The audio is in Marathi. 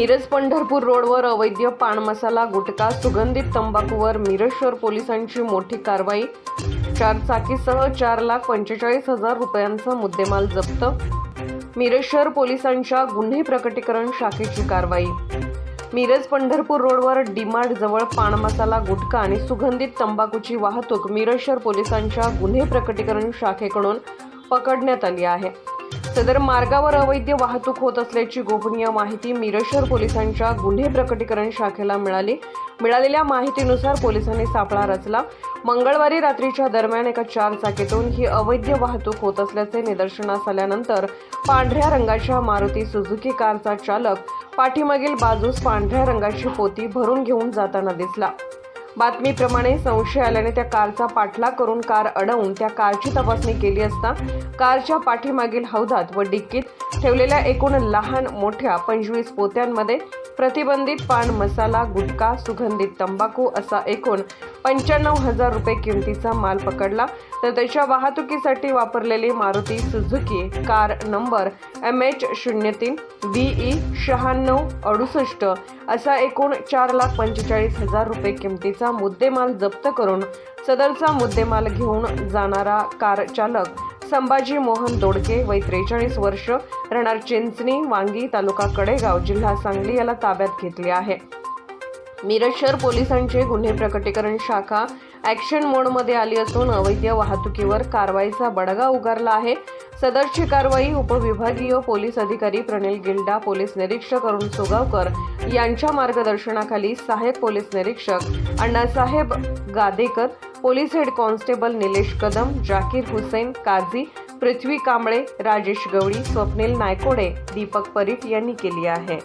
मिरज पंढरपूर रोडवर अवैध पान मसाला गुटखा सुगंधित तंबाखूवर मिरज शहर पोलिसांची मोठी कारवाई. चार चाकीसह चार लाख पंचेचाळीस हजार रुपयांचा मुद्देमाल जप्त. मिरज शहर पोलिसांच्या गुन्हे प्रकटीकरण शाखेची कारवाई. मिरज पंढरपूर रोडवर डीमार्ट जवळ पान मसाला गुटखा आणि सुगंधित तंबाखूची वाहतूक मिरज शहर पोलिसांच्या गुन्हे प्रकटीकरण शाखेकडून पकडण्यात आली आहे. सदर मार्गावर अवैध वाहतूक होत असल्याची गोपनीय माहिती मिरशर पोलिसांच्या गुन्हे प्रकटीकरण शाखेला मिळाली. मिळालेल्या माहितीनुसार पोलिसांनी सापळा रचला. मंगळवारी रात्रीच्या दरम्यान एका चार चाकीतून ही अवैध वाहतूक होत असल्याचे निदर्शनास आल्यानंतर पांढऱ्या रंगाच्या मारुती सुझुकी कारचा चालक पाठीमागील बाजूस पांढऱ्या रंगाची पोती भरून घेऊन जाताना दिसला. बातमीप्रमाणे संशय आल्याने त्या कारचा पाठलाग करून कार अडवून त्या कारची तपासणी केली असता कारच्या पाठीमागील हौदात व डिक्कीत ठेवलेल्या एकूण लहान मोठ्या पंचवीस पोत्यांमध्ये प्रतिबंधित पान मसाला गुटखा सुगंधित तंबाखू असा एकूण पंच्याण्णव हजार रुपये किमतीचा माल पकडला. तर त्याच्या वाहतुकीसाठी वापरलेली Maruti Suzuki car number M H शून्य तीन बी ई शहाण्णव अडुसष्ट असा एकूण चार लाख पंचेचाळीस हजार रुपये किमतीचा मुद्देमाल जप्त करून सदरचा मुद्देमाल घेऊन जाणारा कार चालक संभाजी मोहन दोडके वय त्रेचाळीस वर्ष राहणार चिंचणी वांगी तालुका कडेगाव जिल्हा सांगली याला ताब्यात घेतले आहे. मिरज शहर पोलिसांचे गुन्हे प्रकटीकरण शाखा ॲक्शन मोडमध्ये आली असून अवैध वाहतुकीवर कारवाईचा बडगा उगारला आहे. सदरची कारवाई उपविभागीय पोलीस अधिकारी प्रणिल गिल्डा पोलीस निरीक्षक अरुण सुगावकर यांच्या मार्गदर्शनाखाली सहाय्यक पोलीस निरीक्षक Annasaheb Gadekar police head constable Nilesh Kadam Zakir Hussain Kazi Prithvi Kamble Rajesh Gawli Swapnil Naikode Deepak Parit यांनी केली आहे.